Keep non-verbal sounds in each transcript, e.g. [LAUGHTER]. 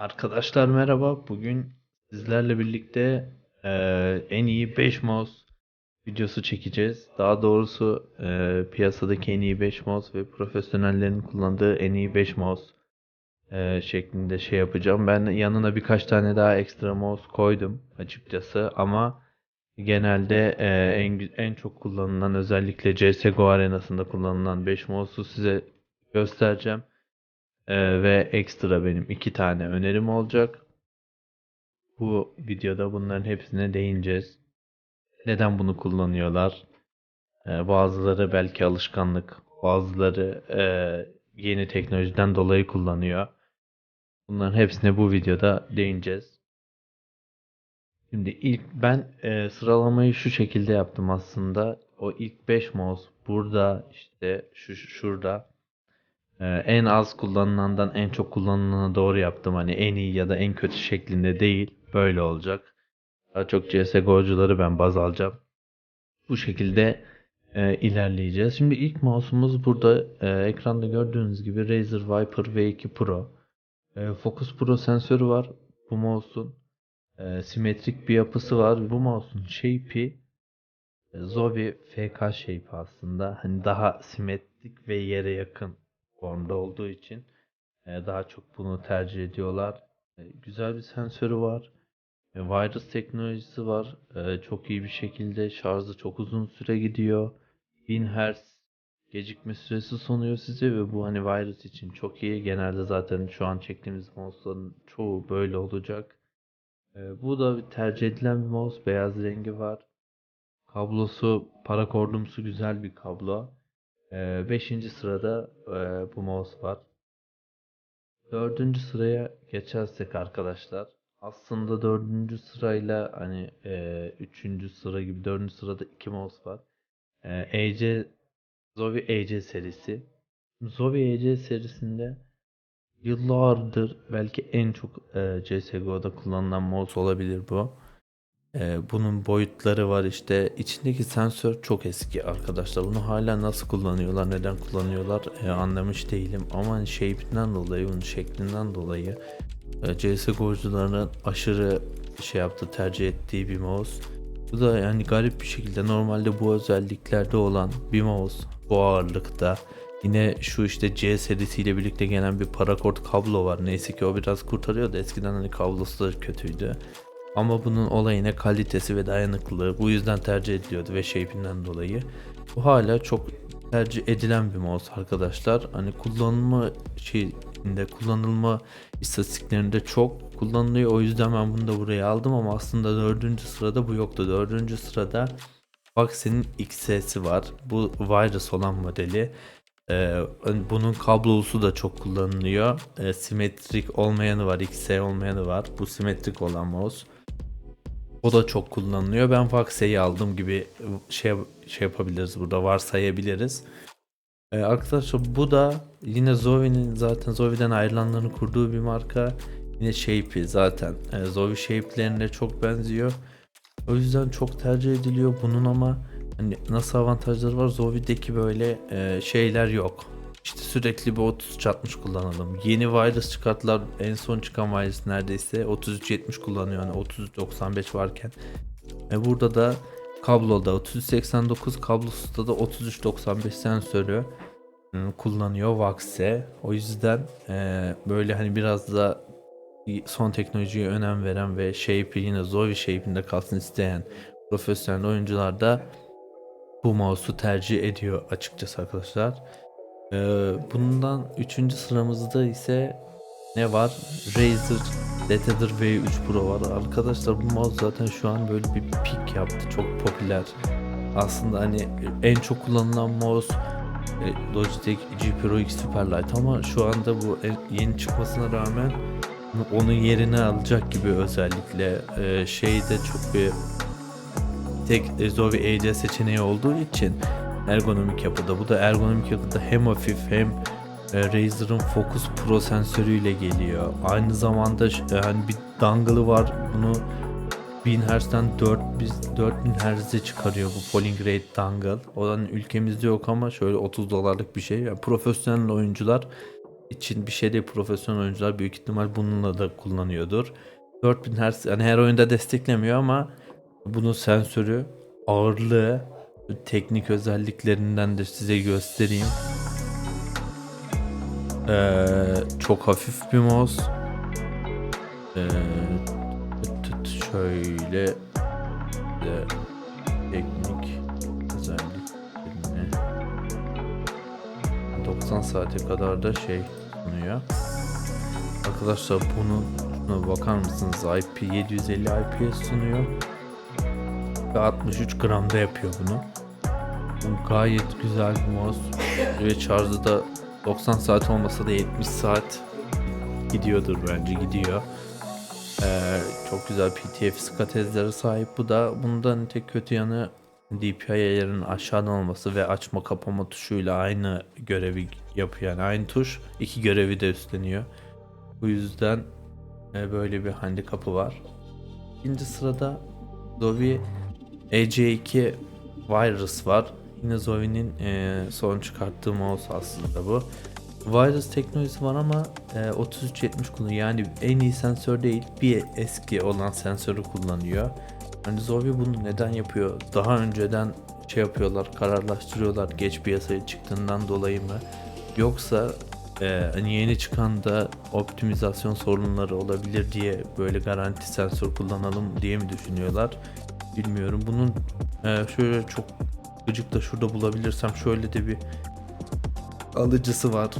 Arkadaşlar merhaba. Bugün sizlerle birlikte eee, en iyi 5 mouse videosu çekeceğiz. Daha doğrusu eee, piyasadaki en iyi 5 mouse ve profesyonellerin kullandığı en iyi 5 mouse eee, şeklinde şey yapacağım. Ben yanına birkaç tane daha ekstra mouse koydum açıkçası ama genelde eee, en en çok kullanılan özellikle CS:GO arenasında kullanılan 5 mouse'u size göstereceğim. Ee, ve ekstra benim iki tane önerim olacak. Bu videoda bunların hepsine değineceğiz. Neden bunu kullanıyorlar? Ee, bazıları belki alışkanlık, bazıları e, yeni teknolojiden dolayı kullanıyor. Bunların hepsine bu videoda değineceğiz. Şimdi ilk ben e, sıralamayı şu şekilde yaptım aslında. O ilk 5 mouse burada işte şu şu- şurada. Ee, en az kullanılandan en çok kullanılana doğru yaptım. Hani en iyi ya da en kötü şeklinde değil. Böyle olacak. Daha çok CSGO'cuları ben baz alacağım. Bu şekilde e, ilerleyeceğiz. Şimdi ilk mouse'umuz burada e, ekranda gördüğünüz gibi Razer Viper V2 Pro. E, Focus Pro sensörü var. Bu mouse'un e, simetrik bir yapısı var. Bu mouse'un shape'i e, Zowie FK shape aslında. Hani daha simetrik ve yere yakın formda olduğu için e, daha çok bunu tercih ediyorlar. E, güzel bir sensörü var. E, Virus teknolojisi var. Çok iyi bir şekilde şarjı çok uzun süre gidiyor. 1000 Hz gecikme süresi sunuyor size ve bu hani virus için çok iyi. Genelde zaten şu an çektiğimiz mouse'ların çoğu böyle olacak. Bu da bir tercih edilen bir mouse. Beyaz rengi var. Kablosu parakordumsu güzel bir kablo. Ee, beşinci sırada e, bu mouse var. Dördüncü sıraya geçersek arkadaşlar. Aslında dördüncü sırayla hani e, üçüncü sıra gibi dördüncü sırada iki mouse var. E, EC Zowie EC serisi. Zowie EC serisinde yıllardır belki en çok e, CSGO'da kullanılan mouse olabilir bu. Ee, bunun boyutları var işte. İçindeki sensör çok eski arkadaşlar. Bunu hala nasıl kullanıyorlar, neden kullanıyorlar e, anlamış değilim. Ama shape'inden dolayı, bunun şeklinden dolayı e, CSGO'cuların aşırı şey yaptı, tercih ettiği bir mouse. Bu da yani garip bir şekilde normalde bu özelliklerde olan bir mouse bu ağırlıkta. Yine şu işte C serisiyle birlikte gelen bir parakort kablo var. Neyse ki o biraz kurtarıyordu. Eskiden hani kablosu da kötüydü. Ama bunun olayına kalitesi ve dayanıklılığı bu yüzden tercih ediliyordu ve shape'inden dolayı. Bu hala çok tercih edilen bir mouse arkadaşlar. Hani kullanılma şeyinde kullanılma istatistiklerinde çok kullanılıyor. O yüzden ben bunu da buraya aldım ama aslında dördüncü sırada bu yoktu. Dördüncü sırada Fox'in XS'si var. Bu virus olan modeli. Ee, bunun kablolusu da çok kullanılıyor. Ee, simetrik olmayanı var, XS olmayanı var. Bu simetrik olan mouse. O da çok kullanılıyor. Ben Fox'e'yi aldım gibi şey şey yapabiliriz burada varsayabiliriz. Ee, arkadaşlar bu da yine Zowie'nin zaten Zowie'den ayrılanların kurduğu bir marka. Yine Shape'i zaten e, Zowie Shape'lerine çok benziyor. O yüzden çok tercih ediliyor bunun ama hani nasıl avantajları var Zowie'deki böyle e, şeyler yok. İşte sürekli bir 3360 kullanalım. Yeni virus çıkarttılar. En son çıkan virus neredeyse 3370 kullanıyor. Yani 3395 varken. E burada da kabloda 3389 kablosuzda da 3395 sensörü e, kullanıyor Vax'e. O yüzden e, böyle hani biraz da son teknolojiye önem veren ve shape'i yine Zowie shape'inde kalsın isteyen profesyonel oyuncular da bu mouse'u tercih ediyor açıkçası arkadaşlar. Ee, bundan 3. sıramızda ise ne var? Razer Detader V3 Pro var. Arkadaşlar bu mouse zaten şu an böyle bir pik yaptı. Çok popüler. Aslında hani en çok kullanılan mouse e, Logitech G Pro X Superlight ama şu anda bu en- yeni çıkmasına rağmen onun yerini alacak gibi özellikle e, şeyde çok bir tek Zowie EC seçeneği olduğu için ergonomik yapıda. Bu da ergonomik yapıda hem hafif hem e, Razer'ın Focus Pro sensörüyle geliyor. Aynı zamanda e, hani bir dongle'ı var. Bunu 1000 Hz'den 4 biz 4000 Hz'e çıkarıyor bu polling rate dongle. O da hani ülkemizde yok ama şöyle 30 dolarlık bir şey. Yani profesyonel oyuncular için bir şey değil. Profesyonel oyuncular büyük ihtimal bununla da kullanıyordur. 4000 Hz yani her oyunda desteklemiyor ama bunun sensörü, ağırlığı, teknik özelliklerinden de size göstereyim. Ee, çok hafif bir mouse. Ee, şöyle de teknik özelliklerini 90 saate kadar da şey sunuyor. Arkadaşlar bunu şuna bakar mısınız? IP 750 IPS sunuyor. Ve 63 gramda yapıyor bunu. Gayet güzel bir mouse. Ve şarjı da 90 saat olmasa da 70 saat gidiyordur bence gidiyor. Ee, çok güzel PTF skatezlere sahip. Bu da bundan tek kötü yanı DPI ayarının aşağıdan olması ve açma kapama tuşuyla aynı görevi yapıyor. Yani aynı tuş iki görevi de üstleniyor. Bu yüzden e, böyle bir handikapı var. İkinci sırada Zowie EC2 Virus var. Yine Zoe'nin e, son çıkarttığı mouse aslında bu. Virus teknolojisi var ama e, 3370 kullanıyor. Yani en iyi sensör değil, bir eski olan sensörü kullanıyor. Hani Zowie bunu neden yapıyor? Daha önceden şey yapıyorlar, kararlaştırıyorlar geç piyasaya çıktığından dolayı mı? Yoksa e, hani yeni çıkan da optimizasyon sorunları olabilir diye böyle garanti sensör kullanalım diye mi düşünüyorlar? Bilmiyorum. Bunun e, şöyle çok gıcık da şurada bulabilirsem şöyle de bir alıcısı var.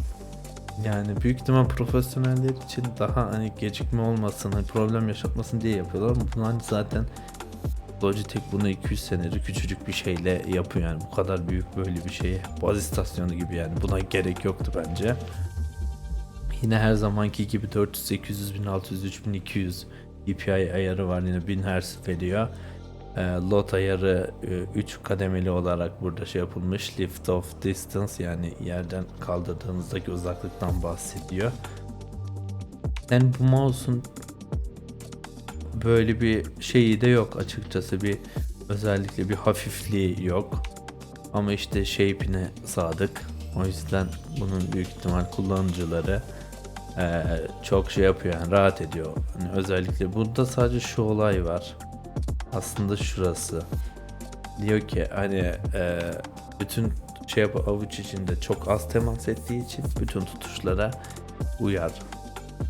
Yani büyük ihtimal profesyoneller için daha hani gecikme olmasın, hani problem yaşatmasın diye yapıyorlar ama bunu hani zaten Logitech bunu 200 senedir küçücük bir şeyle yapıyor yani bu kadar büyük böyle bir şeye baz istasyonu gibi yani buna gerek yoktu bence. Yine her zamanki gibi 400, 800, 1600, 3200 DPI ayarı var yine 1000 Hz veriyor. E, lot ayarı 3 kademeli olarak burada şey yapılmış. Lift off distance yani yerden kaldırdığınızdaki uzaklıktan bahsediyor. Yani bu mouse'un böyle bir şeyi de yok açıkçası bir özellikle bir hafifliği yok. Ama işte shape'ine sadık. O yüzden bunun büyük ihtimal kullanıcıları eee, çok şey yapıyor yani rahat ediyor. Hani özellikle burada sadece şu olay var. Aslında şurası. Diyor ki hani eee, bütün şey avuç içinde çok az temas ettiği için bütün tutuşlara uyar.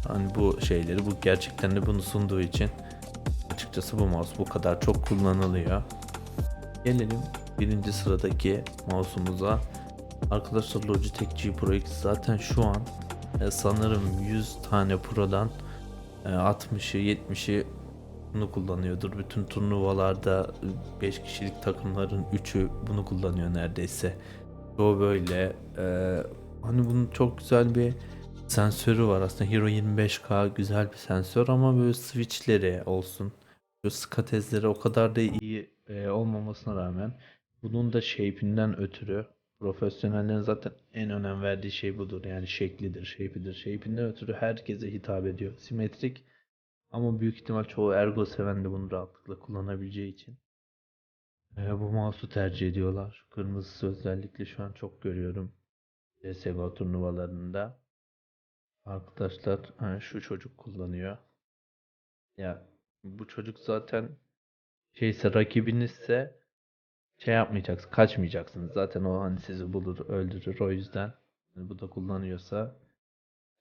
Hani bu şeyleri bu gerçekten de bunu sunduğu için açıkçası bu mouse bu kadar çok kullanılıyor. Gelelim birinci sıradaki mouse'umuza. Arkadaşlar Logitech G Pro X zaten şu an e, sanırım 100 tane Pro'dan e, 60'ı 70'i bunu kullanıyordur. Bütün turnuvalarda 5 kişilik takımların 3'ü bunu kullanıyor neredeyse. O böyle. e, hani bunun çok güzel bir sensörü var aslında Hero 25K güzel bir sensör ama böyle switchleri olsun böyle skatezleri o kadar da iyi e, olmamasına rağmen bunun da shape'inden ötürü profesyonellerin zaten en önem verdiği şey budur yani şeklidir, shape'idir. Shape'inden ötürü herkese hitap ediyor. Simetrik ama büyük ihtimal çoğu ergo seven de bunu rahatlıkla kullanabileceği için e, bu mouse'u tercih ediyorlar. Kırmızısı özellikle şu an çok görüyorum. CSGO turnuvalarında. Arkadaşlar hani şu çocuk kullanıyor. Ya bu çocuk zaten şeyse rakibinizse şey yapmayacaksın, kaçmayacaksınız. Zaten o hani sizi bulur, öldürür. O yüzden hani bu da kullanıyorsa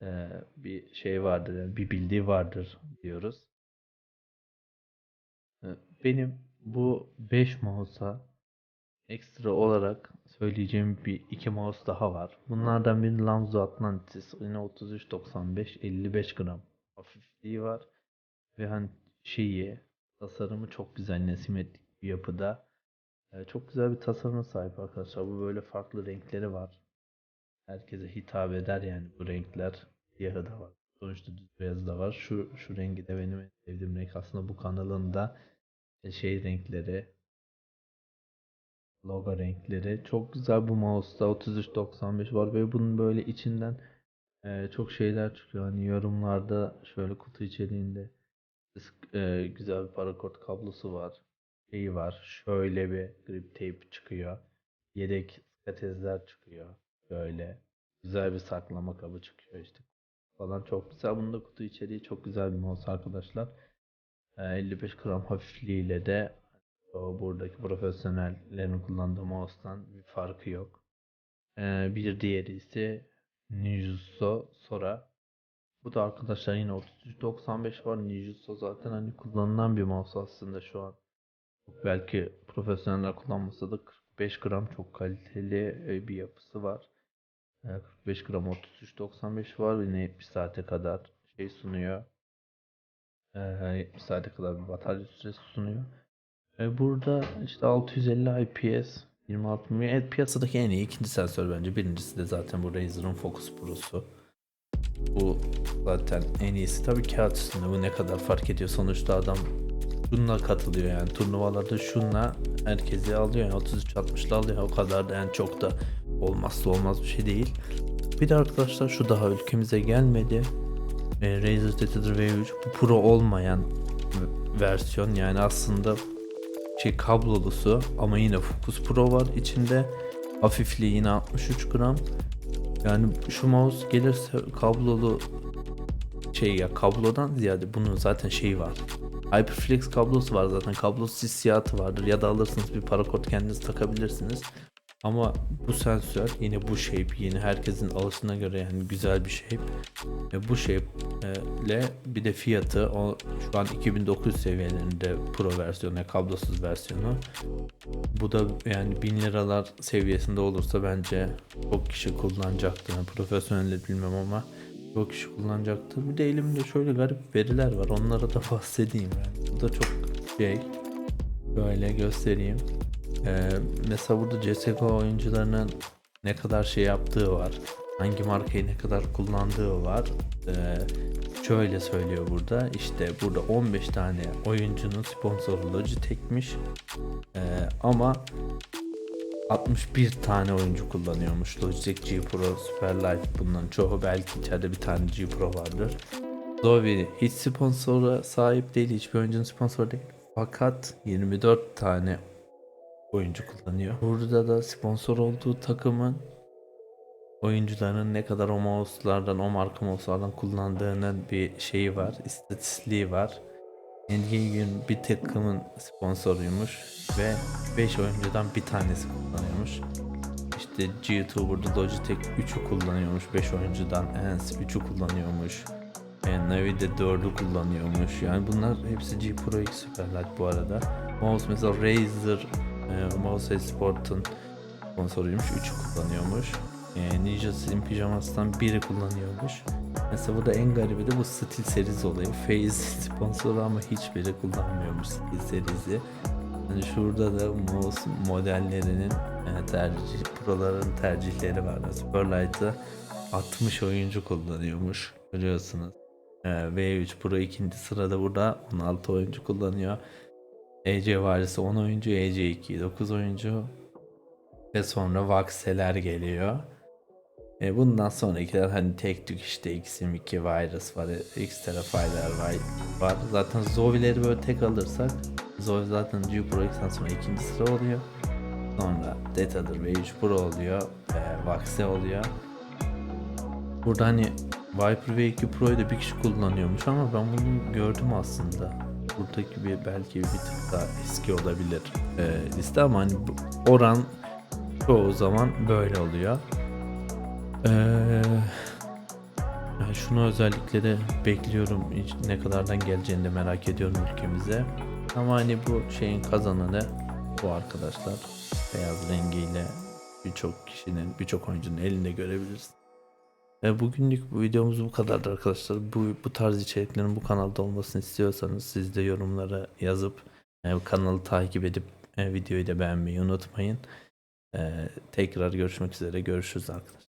eee, bir şey vardır, yani bir bildiği vardır diyoruz. E, Benim bu 5 mouse'a ekstra olarak söyleyeceğim bir iki mouse daha var. Bunlardan biri Lamzo Atlantis. Yine 3395 55 gram hafifliği var. Ve hani şeyi tasarımı çok güzel simetrik bir yapıda. Ee, çok güzel bir tasarıma sahip arkadaşlar. Bu böyle farklı renkleri var. Herkese hitap eder yani bu renkler. Siyahı da var. Sonuçta düz beyazı da var. Şu şu rengi de benim en sevdiğim renk. Aslında bu kanalın da e, şey renkleri logo renkleri. Çok güzel bu mouse'da 3395 var ve bunun böyle içinden e, çok şeyler çıkıyor. Hani yorumlarda şöyle kutu içeriğinde e, güzel bir parakort kablosu var. Şeyi var. Şöyle bir grip tape çıkıyor. Yedek skatezler çıkıyor. Böyle. güzel bir saklama kabı çıkıyor işte. Falan çok güzel. Bunun da kutu içeriği çok güzel bir mouse arkadaşlar. Ee, 55 gram hafifliğiyle de buradaki profesyonellerin kullandığı mouse'tan bir farkı yok. Ee, bir diğeri ise Nijutsu Sora. Bu da arkadaşlar yine 3395 var. Nijutsu zaten hani kullanılan bir mouse aslında şu an. Belki profesyoneller kullanmasa da 45 gram çok kaliteli e, bir yapısı var. E, 45 gram 33.95 var. Yine 70 saate kadar şey sunuyor. E, 70 saate kadar bir batarya süresi sunuyor. E, burada işte 650 IPS 26 mm. Evet, piyasadaki en iyi ikinci sensör bence. Birincisi de zaten bu Razer'ın Focus Pro'su. Bu zaten en iyisi. Tabii kağıt üstünde bu ne kadar fark ediyor. Sonuçta adam şununla katılıyor yani turnuvalarda şunla herkesi alıyor yani 33-60'la alıyor o kadar da yani çok da olmazsa olmaz bir şey değil. Bir de arkadaşlar şu daha ülkemize gelmedi. E, Razer Tether V3 bu Pro olmayan versiyon yani aslında şey kablolusu ama yine Focus Pro var içinde. Hafifliği yine 63 gram. Yani şu mouse gelirse kablolu şey ya kablodan ziyade bunun zaten şeyi var. Hyperflex kablosu var zaten. Kablosuz hissiyatı vardır. Ya da alırsınız bir parakod kendiniz takabilirsiniz. Ama bu sensör yine bu shape yine herkesin alışına göre yani güzel bir shape. Ve bu shape e, ile bir de fiyatı o şu an 2900 seviyelerinde pro versiyonu yani kablosuz versiyonu. Bu da yani 1000 liralar seviyesinde olursa bence çok kişi kullanacaktır. Yani profesyonelleri bilmem ama çok kişi kullanacaktır. Bir de elimde şöyle garip veriler var. Onlara da [LAUGHS] bahsedeyim yani. Bu da çok şey. Böyle göstereyim. Ee, mesela burada CSGO oyuncularının ne kadar şey yaptığı var. Hangi markayı ne kadar kullandığı var. Ee, şöyle söylüyor burada. İşte burada 15 tane oyuncunun sponsoru Logitech'miş. Ee, ama 61 tane oyuncu kullanıyormuş. Logitech G Pro, Superlight bunların çoğu belki içeride bir tane G Pro vardır. Zowie hiç sponsora sahip değil. Hiçbir oyuncunun sponsoru değil. Fakat 24 tane oyuncu kullanıyor. Burada da sponsor olduğu takımın oyuncuların ne kadar o mouse'lardan, o marka mouse'lardan kullandığının bir şeyi var, istatistiği var. NBA gün bir takımın sponsoruymuş ve 5 oyuncudan bir tanesi kullanıyormuş. İşte G2 burada Logitech 3'ü kullanıyormuş 5 oyuncudan, Ens 3'ü kullanıyormuş. E, Navi de 4'ü kullanıyormuş. Yani bunlar hepsi G Pro X Superlight bu arada. Mouse mesela Razer e, Mouse Sport'un sponsoruymuş. 3'ü kullanıyormuş. E, Ninja Slim Pyjamas'tan biri kullanıyormuş. Mesela bu da en garibi de bu Steel Series olayı. Phase [LAUGHS] sponsoru ama hiçbiri kullanmıyormuş Steel Series'i. Yani şurada da mouse modellerinin e, tercih, proların tercihleri var. Superlight'ı 60 oyuncu kullanıyormuş. Görüyorsunuz. E, V3 Pro ikinci sırada burada 16 oyuncu kullanıyor. EC varisi 10 oyuncu, EC2 9 oyuncu ve sonra Vaxeler geliyor. E bundan sonrakiler hani tek tük işte XM2 Virus var, X-Terafy'ler var, var. Zaten Zoe'leri böyle tek alırsak Zoe zaten G Pro X'ten sonra ikinci sıra oluyor. Sonra Data'dır V3 Pro oluyor, e, Vaxe oluyor. Burada hani Viper V2 Pro'yu da bir kişi kullanıyormuş ama ben bunu gördüm aslında. Buradaki bir belki bir tık daha eski olabilir e, liste ama hani oran çoğu zaman böyle oluyor. Ee, yani şunu özellikle de bekliyorum hiç ne kadardan geleceğini de merak ediyorum ülkemize. Ama hani bu şeyin kazananı bu arkadaşlar. Beyaz rengiyle birçok kişinin, birçok oyuncunun elinde görebiliriz. E, bugünlük bu videomuz bu kadardı arkadaşlar. Bu, bu tarz içeriklerin bu kanalda olmasını istiyorsanız siz de yorumlara yazıp e, kanalı takip edip e, videoyu da beğenmeyi unutmayın. E, tekrar görüşmek üzere. Görüşürüz arkadaşlar.